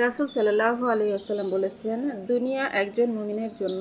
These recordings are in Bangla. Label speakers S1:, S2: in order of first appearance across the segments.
S1: রাসুল সাল্লাহ আলী আসসালাম বলেছেন, দুনিয়া একজন মুমিনের জন্য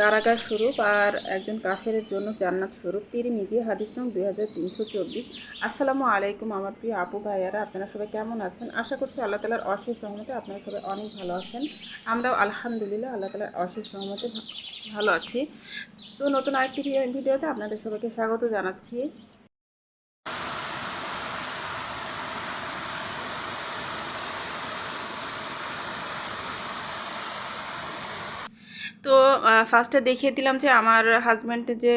S1: কারাগার স্বরূপ আর একজন কাফের জন্য জান্নাত স্বরূপ। তিনি নিজে হাদিস নং দুই হাজার তিনশো চব্বিশ। আসসালামু আলাইকুম আমার প্রিয় আপু ভাইয়ারা, আপনারা সবাই কেমন আছেন? আশা করছি আল্লাহ তালার অশেষ সহমতে আপনারা সবাই অনেক ভালো আছেন। আমরাও আলহামদুলিল্লাহ আল্লাহ তালার অশেষ সহমতে ভালো আছি। তো নতুন আরেকটি ভিডিওতে আপনাদের সবাইকে স্বাগত জানাচ্ছি তো ফার্স্টে দেখিয়ে দিলাম যে আমার হাজব্যান্ড যে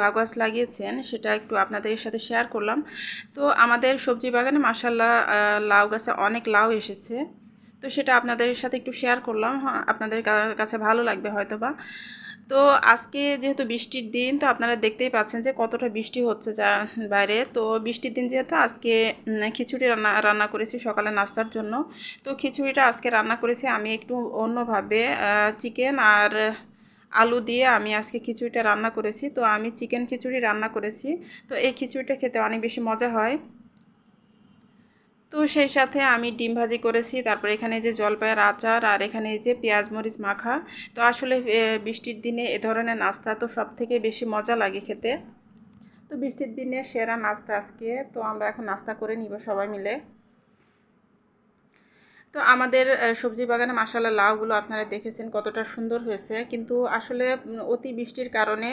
S1: লাউ গাছ লাগিয়েছেন সেটা একটু আপনাদের সাথে শেয়ার করলাম। তো আমাদের সবজি বাগানে মাসাল্লাহ লাউ গাছে অনেক লাউ এসেছে। তো সেটা আপনাদের সাথে একটু শেয়ার করলাম হ্যাঁ, আপনাদের কাছে ভালো লাগবে হয়তো বা তো আজকে যেহেতু বৃষ্টির দিন তো আপনারা দেখতেই পাচ্ছেন যে কতটা বৃষ্টি হচ্ছে যা বাইরে। তো বৃষ্টির দিন যেহেতু আজকে খিচুড়ি রান্না রান্না করেছি সকালে নাস্তার জন্য। তো খিচুড়িটা আজকে রান্না করেছি আমি একটু অন্যভাবে চিকেন আর আলু দিয়ে আমি আজকে খিচুড়িটা রান্না করেছি। তো আমি চিকেন খিচুড়ি রান্না করেছি। তো এই খিচুড়িটা খেতে অনেক বেশি মজা হয়। তো সেই সাথে আমি ডিম ভাজি করেছি। তারপর এখানে যে জলপাইয়ের আচার আর এখানে যে পেঁয়াজ মরিচ মাখা। তো আসলে বৃষ্টির দিনে এ ধরনের নাস্তা তো সব থেকে বেশি মজা লাগে খেতে। তো বৃষ্টির দিনে সেরা নাস্তা আজকে। তো আমরা এখন নাস্তা করে নিব সবাই মিলে। তো আমাদের সবজি বাগানে মাসাল্লাহ লাউগুলো আপনারা দেখেছেন কতটা সুন্দর হয়েছে। কিন্তু আসলে অতি বৃষ্টির কারণে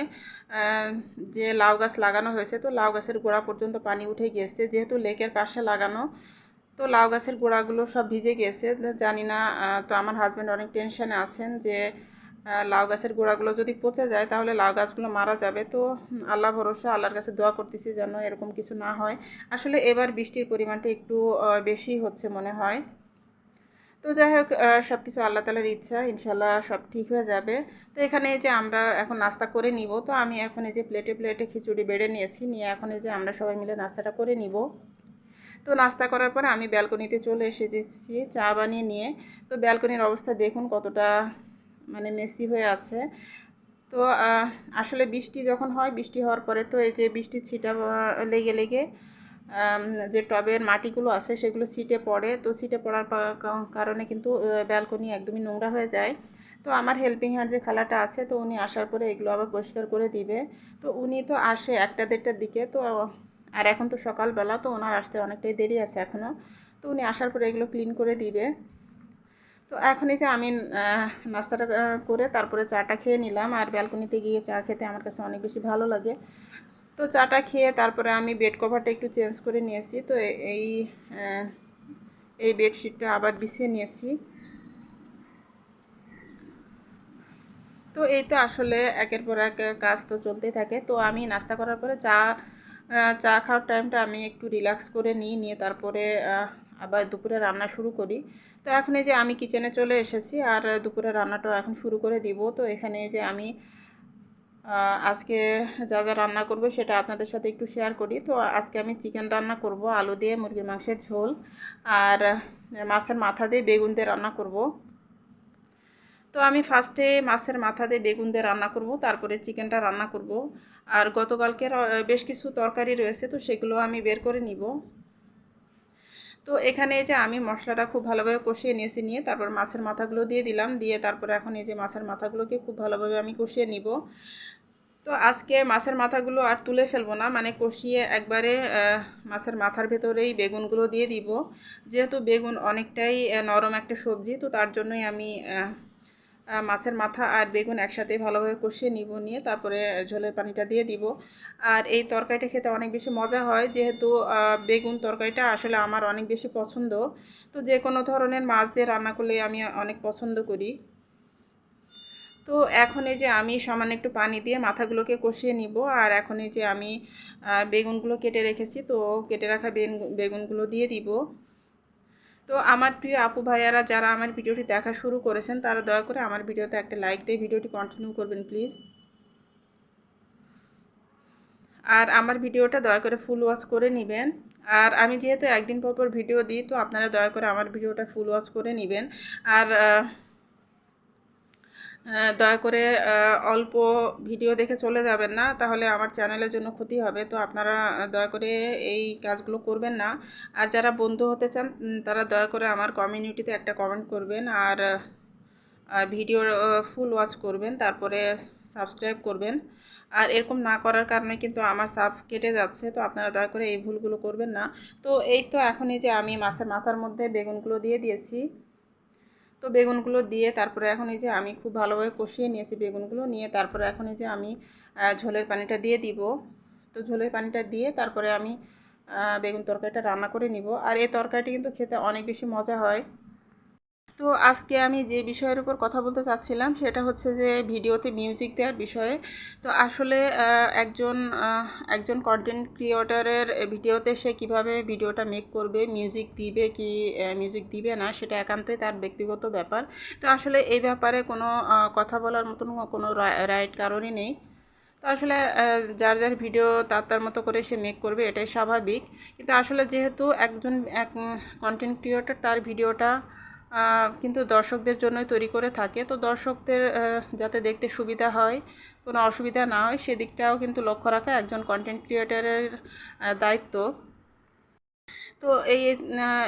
S1: যে লাউ গাছ লাগানো হয়েছে, তো লাউ গাছের গোড়া পর্যন্ত পানি উঠে গিয়েছে। যেহেতু লেকের পাশে লাগানো, তো লাউ গাছের গোড়াগুলো সব ভিজে গিয়েছে। জানি না তো আমার হাজব্যান্ড অনেক টেনশানে আছেন যে লাউ গাছের গোড়াগুলো যদি পচে যায়, তাহলে লাউ গাছগুলো মারা যাবে। তো আল্লাহ ভরসা, আল্লাহর কাছে দোয়া করতেছি যেন এরকম কিছু না হয়। আসলে এবার বৃষ্টির পরিমাণটা একটু বেশি হচ্ছে মনে হয়। তো যাই হোক সব কিছু আল্লাহ তালার ইচ্ছা ইনশাল্লাহ সব ঠিক হয়ে যাবে। তো এখানে যে আমরা এখন নাস্তা করে নিব, তো আমি এখন এই যে প্লেটে প্লেটে খিচুড়ি বেড়ে নিয়েছি, নিয়ে এখন এই যে আমরা সবাই মিলে নাস্তাটা করে নিব। তো নাস্তা করার পরে আমি ব্যালকনিতে চলে এসেছি চা বানিয়ে নিয়ে। তো ব্যালকনির অবস্থা দেখুন কতটা মানে মেসি হয়ে আছে। তো আসলে বৃষ্টি যখন হয়, বৃষ্টি হওয়ার পরে তো এই যে বৃষ্টির ছিটা লেগে লেগে যে টবের মাটিগুলো আছে সেগুলো ছিটে পড়ে। তো ছিটে পড়ার কারণে কিন্তু ব্যালকনি একদমই নোংরা হয়ে যায়। তো আমার হেল্পিং হ্যান্ড যে খালাটা আছে, তো উনি আসার পরে এগুলো আবার পরিষ্কার করে দিবে। তো উনি তো আসে একটা দেড়টার দিকে, তো আর এখন তো সকালবেলা, তো ওনার আসতে অনেকটাই দেরি আছে এখনও তো উনি আসার পরে এগুলো ক্লিন করে দিবে। তো এখন এই যে আমি নাস্তাটা করে তারপরে চাটা খেয়ে নিলাম। আর ব্যালকনিতে গিয়ে চা খেতে আমার কাছে অনেক বেশি ভালো লাগে। তো চাটা খেয়ে তারপরে আমি বেড কভারটা একটু চেঞ্জ করে নিয়েছি তো এই এই বেডশিটটা আবার বিছিয়ে নিয়েছি তো এই তো আসলে একের পর এক কাজ তো চলতেই থাকে। তো আমি নাস্তা করার পরে চা চা খাওয়ার টাইমটা আমি একটু রিল্যাক্স করে নিই, নিয়ে তারপরে আবার দুপুরে রান্না শুরু করি। তো এখন এই যে আমি কিচেনে চলে এসেছি, আর দুপুরে রান্নাটাও এখন শুরু করে দিব। তো এখানে যে আমি আজকে যা যা রান্না করব সেটা আপনাদের সাথে একটু শেয়ার করি। তো আজকে আমি চিকেন রান্না করব আলু দিয়ে মুরগির মাংসের ঝোল আর মাছের মাথা দিয়ে বেগুন দিয়ে রান্না করব। তো আমি ফার্স্টে মাছের মাথা দিয়ে বেগুন দিয়ে রান্না করব তারপরে চিকেনটা রান্না করব। আর গতকালকের আহ, বেশ কিছু তরকারি রয়েছে তো সেগুলো আমি বের করে নিব। তো এখানে এই যে আমি মশলাটা খুব ভালোভাবে কষিয়ে নিয়েছি নিয়ে তারপর মাছের মাথাগুলো দিয়ে দিলাম দিয়ে তারপরে এখন এই যে মাছের মাথাগুলোকে খুব ভালোভাবে আমি কষিয়ে নিব। তো আজকে মাছের মাথাগুলো আর তুলে ফেলব না মানে কষিয়ে একবারে মাছের মাথার ভেতরেই বেগুনগুলো দিয়ে দিব। যেহেতু বেগুন অনেকটাই নরম একটা সবজি, তো তার জন্যই আমি মাছের মাথা আর বেগুন একসাথে ভালোভাবে কষিয়ে নিব, নিয়ে তারপরে ঝোলের পানিটা দিয়ে দিব। আর এই তরকারিটা খেতে অনেক বেশি মজা হয়, যেহেতু বেগুন তরকারিটা আসলে আমার অনেক বেশি পছন্দ। তো যে কোনো ধরনের মাছ দিয়ে রান্না করলে আমি অনেক পছন্দ করি। তো এখন এই যে আমি সামান্য একটু পানি দিয়ে মাথাগুলোকে কষিয়ে নিব, আর এখন এই যে আমি বেগুনগুলো কেটে রেখেছি, তো কেটে রাখা বেগুন বেগুনগুলো দিয়ে দিব। তো আমার প্রিয় আপু ভাইয়ারা, যারা আমার ভিডিওটি দেখা শুরু করেছেন, তারা দয়া করে আমার ভিডিওতে একটা লাইক দিয়ে ভিডিওটি কন্টিনিউ করবেন প্লিজ আর আমার ভিডিওটা দয়া করে ফুল ওয়াচ করে নেবেন। আর আমি যেহেতু একদিন পর পর ভিডিও দিই, তো আপনারা দয়া করে আমার ভিডিওটা ফুল ওয়াচ করে নেবেন। আর দয়া করে অল্প ভিডিও দেখে চলে যাবেন না তাহলে আমার চ্যানেলের জন্য ক্ষতি হবে। তো আপনারা দয়া করে এই কাজগুলো করবেন না। আর যারা বন্ধু হতে চান তারা দয়া করে আমার কমিউনিটিতে একটা কমেন্ট করবেন আর আহ, ভিডিওর ফুল ওয়াচ করবেন তারপরে সাবস্ক্রাইব করবেন। আর এরকম না করার কারণে কিন্তু আমার সাব কেটে যাচ্ছে তো আপনারা দয়া করে এই ভুলগুলো করবেন না। তো এই তো এখনই যে আমি মাছের মাথার মধ্যে বেগুনগুলো দিয়ে দিয়েছি। তো বেগুনগুলো দিয়ে তারপরে এখন এই যে আমি খুব ভালোভাবে কষিয়ে নিয়েছি বেগুনগুলো নিয়ে তারপরে এখন এই যে আমি ঝোলের পানিটা দিয়ে দিব। তো ঝোলের পানিটা দিয়ে তারপরে আমি বেগুন তরকারিটা রান্না করে নিব। আর এই তরকারিটি কিন্তু খেতে অনেক বেশি মজা হয়। তো আজকে আমি যে বিষয়ের উপর কথা বলতে চাচ্ছিলাম সেটা হচ্ছে যে ভিডিওতে মিউজিক দেওয়ার বিষয়ে। তো আসলে একজন একজন কন্টেন্ট ক্রিয়েটরের ভিডিওতে সে কীভাবে ভিডিওটা মেক করবে মিউজিক দিবে কি মিউজিক দিবে না, সেটা একান্তই তার ব্যক্তিগত ব্যাপার। তো আসলে এই ব্যাপারে কোনো কথা বলার মতন কোনো রাইট কারণই নেই। তো আসলে যার যার ভিডিও তার তার মতো করে সে মেক করবে, এটাই স্বাভাবিক। কিন্তু আসলে যেহেতু একজন, এক কন্টেন্ট ক্রিয়েটর তার ভিডিওটা কিন্তু দর্শকদের জন্যই তৈরি করে থাকে। তো দর্শকদের যাতে দেখতে সুবিধা হয়, কোনো অসুবিধা না হয়, সেদিকটাও কিন্তু লক্ষ্য রাখা একজন কন্টেন্ট ক্রিয়েটারের দায়িত্ব। তো এই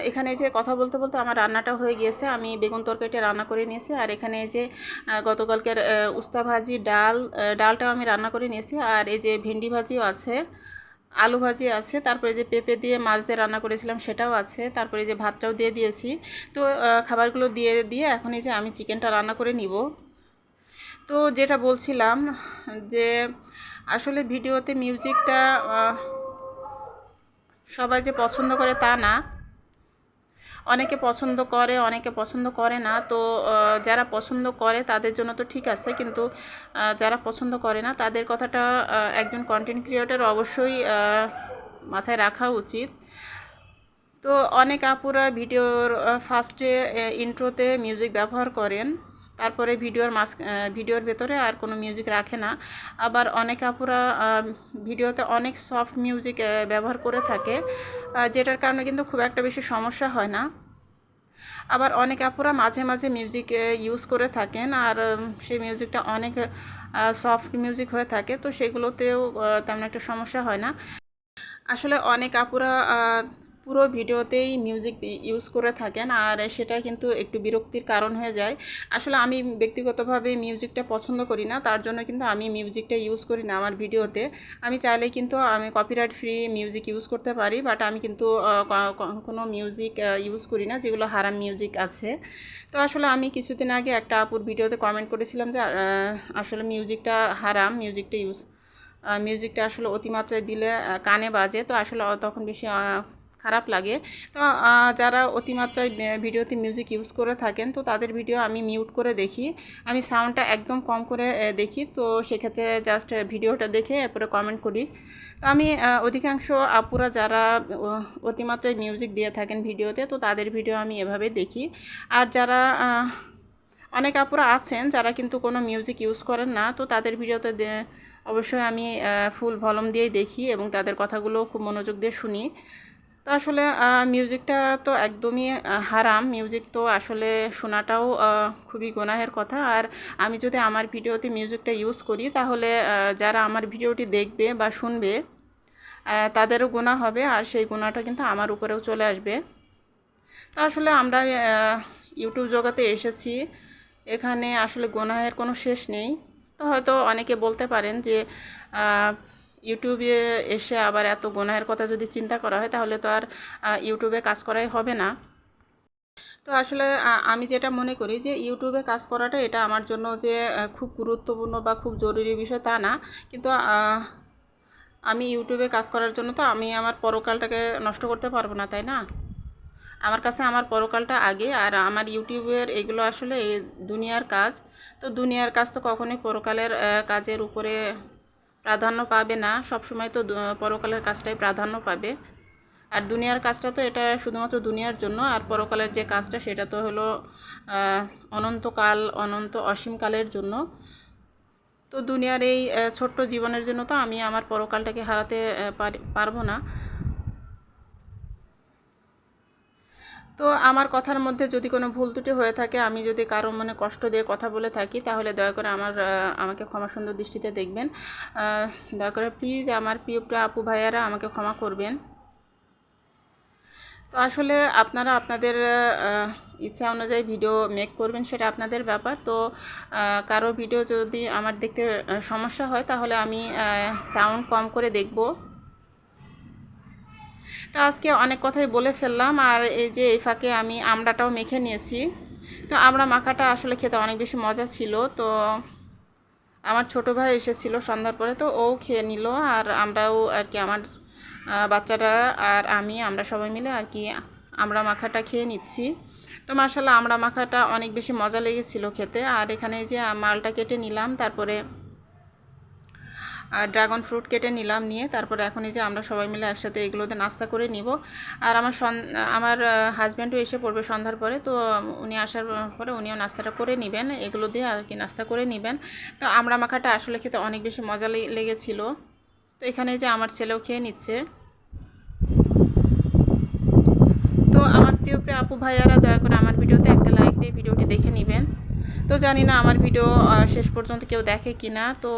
S1: এখানে যে কথা বলতে বলতে আমার রান্নাটা হয়ে গিয়েছে। আমি বেগুন তরকারিটা রান্না করে নিয়েছি। আর এখানে যে গতকালকের উস্তা ভাজি ডাল ডালটাও আমি রান্না করে নিয়েছি। আর এই যে ভেন্ডি ভাজিও আছে আলু ভাজি আছে, তারপরে যে পেঁপে দিয়ে মাছ দিয়ে রান্না করেছিলাম সেটাও আছে, তারপরে যে ভাতটাও দিয়ে দিয়েছি। তো খাবারগুলো দিয়ে দিয়ে এখন এই যে আমি চিকেনটা রান্না করে নিব। তো যেটা বলছিলাম যে আসলে ভিডিওতে মিউজিকটা সবাই যে পছন্দ করে তা না অনেকে পছন্দ করে, অনেকে পছন্দ করে না। তো যারা পছন্দ করে তাদের জন্য তো ঠিক আছে। কিন্তু যারা পছন্দ করে না তাদের কথাটা একজন কন্টেন্ট ক্রিয়েটর অবশ্যই মাথায় রাখা উচিত। তো অনেক আপুরা ভিডিওর ফার্স্টে ইন্ট্রোতে মিউজিক ব্যবহার করেন। তারপরে ভিডিওর মাস ভিডিওর ভেতরে আর কোনো মিউজিক রাখে না। আবার অনেক আপুরা ভিডিওতে অনেক সফট মিউজিক ব্যবহার করে থাকে যেটার কারণে কিন্তু খুব একটা বেশি সমস্যা হয় না। আবার অনেক আপুরা মাঝে মাঝে মিউজিক ইউজ করে থাকেন, আর সেই মিউজিকটা অনেক সফট মিউজিক হয়ে থাকে, তো সেগুলোতেও তেমন একটা সমস্যা হয় না। আসলে অনেক আপুরা পুরো ভিডিওতেই মিউজিক ইউজ করে থাকেন, আর সেটা কিন্তু একটু বিরক্তির কারণ হয়ে যায়। আসলে আমি ব্যক্তিগতভাবে মিউজিকটা পছন্দ করি না, তার জন্য কিন্তু আমি মিউজিকটা ইউজ করি না আমার ভিডিওতে। আমি চাইলে কিন্তু আমি কপিরাইট ফ্রি মিউজিক ইউজ করতে পারি বাট আমি কিন্তু কোনো মিউজিক ইউজ করি না, যেগুলো হারাম মিউজিক আছে। তো আসলে আমি কিছুদিন আগে একটা আপুর ভিডিওতে কমেন্ট করেছিলাম যে আসলে মিউজিকটা হারাম মিউজিকটা ইউজ মিউজিকটা আসলে অতিমাত্রায় দিলে কানে বাজে, তো আসলে তখন বেশি খারাপ লাগে। তো যারা অতিমাত্রায় ভিডিওতে মিউজিক ইউজ করে থাকেন, তো তাদের ভিডিও আমি মিউট করে দেখি। আমি সাউন্ডটা একদম কম করে দেখি, তো সেক্ষেত্রে জাস্ট ভিডিওটা দেখে এরপরে কমেন্ট করি। তো আমি অধিকাংশ আপুরা যারা অতিমাত্রায় মিউজিক দিয়ে থাকেন ভিডিওতে, তো তাদের ভিডিও আমি এভাবে দেখি। আর যারা অনেক আপুরা আছেন, যারা কিন্তু কোনো মিউজিক ইউজ করেন না, তো তাদের ভিডিওতে অবশ্যই আমি ফুল ভলম দিয়েই দেখি এবং তাদের কথাগুলো খুব মনোযোগ দিয়ে শুনি। তো আসলে মিউজিকটা তো একদমই হারাম। মিউজিক তো আসলে শোনাটাও খুবই গোনাহের কথা। আর আমি যদি আমার ভিডিওতে মিউজিকটা ইউজ করি, তাহলে যারা আমার ভিডিওটি দেখবে বা শুনবে তাদেরও গোনা হবে। আর সেই গোনাটা কিন্তু আমার উপরেও চলে আসবে। তো আসলে আমরা ইউটিউব জগতে এসেছি। এখানে আসলে গোনাহের কোনো শেষ নেই। তো হয়তো অনেকে বলতে পারেন যে ইউটিউবে এসে আবার এত গুনাহের কথা যদি চিন্তা করা হয়, তাহলে তো আর ইউটিউবে কাজ করাই হবে না। তো আসলে আমি যেটা মনে করি যে, ইউটিউবে কাজ করাটা এটা আমার জন্য যে খুব গুরুত্বপূর্ণ বা খুব জরুরি বিষয় তা না। কিন্তু আমি ইউটিউবে কাজ করার জন্য তো আমি আমার পরকালটাকে নষ্ট করতে পারব না, তাই না? আমার কাছে আমার পরকালটা আগে, আর আমার ইউটিউবের এগুলো আসলে দুনিয়ার কাজ। তো দুনিয়ার কাজ তো কখনোই পরকালের কাজের উপরে প্রাধান্য পাবে না, সবসময় তো পরকালের কাজটাই প্রাধান্য পাবে। আর দুনিয়ার কাজটা তো এটা শুধুমাত্র দুনিয়ার জন্য, আর পরকালের যে কাজটা সেটা তো হলো অনন্তকাল, অনন্ত অসীমকালের জন্য। তো দুনিয়ার এই ছোট্ট জীবনের জন্য তো আমি আমার পরকালটাকে হারাতে পারব না। তো আমার কথার মধ্যে যদি কোনো ভুল ত্রুটি হয়ে থাকে, আমি যদি কারও মনে কষ্ট দিয়ে কথা বলে থাকি, তাহলে দয়া করে আমার আমাকে ক্ষমা সুন্দর দৃষ্টিতে দেখবেন। দয়া করে প্লিজ আমার প্রিয় আপু ভাইয়ারা আমাকে ক্ষমা করবেন। তো আসলে আপনারা আপনাদের ইচ্ছা অনুযায়ী ভিডিও মেক করবেন, সেটা আপনাদের ব্যাপার। তো কারও ভিডিও যদি আমার দেখতে সমস্যা হয়, তাহলে আমি সাউন্ড কম করে দেখব। তো আজকে অনেক কথাই বলে ফেললাম, আর এই যে এই ফাঁকে আমি আমড়াটাও মেখে নিয়েছি। তো আমড়া মাখাটা আসলে খেতে অনেক বেশি মজা ছিল। তো আমার ছোট ভাই এসেছিল সন্ধ্যার পরে, তো ও খেয়ে নিল, আর আমরাও আর কি আমার বাচ্চারা আর আমি, আমরা সবাই মিলে আর কি আমরা মাখাটা খেয়ে নিচ্ছি। তো মার্শাল্লাহ আমড়া মাখাটা অনেক বেশি মজা লেগেছিল খেতে। আর এখানে যে মালটা কেটে নিলাম, তারপরে আর ড্রাগন ফ্রুট কেটে নিলাম নিয়ে, তারপরে এখন এই যে আমরা সবাই মিলে একসাথে এগুলোতে নাস্তা করে নিব। আর আমার আমার হাজব্যান্ডও এসে পড়বে সন্ধ্যার পরে, তো, উনি আসার পরে উনিও নাস্তাটা করে নেবেন, এগুলো দিয়ে আর কি নাস্তা করে নেবেন। তো আমরা মাখাটা আসলে খেতে অনেক বেশি মজা লেগেছিল। তো এখানে যে আমার ছেলেও খেয়ে নিচ্ছে। তো আমার প্রিয় প্রিয় আপু ভাইয়ারা, দয়া করে আমার ভিডিওতে একটা লাইক দিয়ে ভিডিওটি দেখে নেবেন। তো জানি না আমার ভিডিও শেষ পর্যন্ত কেউ দেখে কি না তো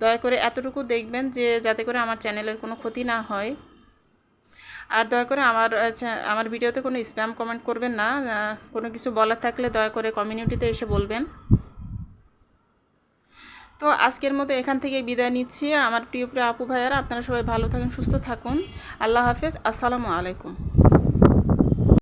S1: দয়া করে এতটুকু দেখবেন যে যাতে করে আমার চ্যানেলের কোনো ক্ষতি না হয়। আর দয়া করে আমার আমার ভিডিওতে কোনো স্প্যাম কমেন্ট করবেন না। কোনো কিছু বলার থাকলে দয়া করে কমিউনিটিতে এসে বলবেন। তো আজকের মতো এখান থেকে বিদায় নিচ্ছি। আমার প্রিয় প্রিয় আপু ভাইয়ারা, আপনারা সবাই ভালো থাকুন, সুস্থ থাকুন। আল্লাহ হাফেজ। আসসালামু আলাইকুম।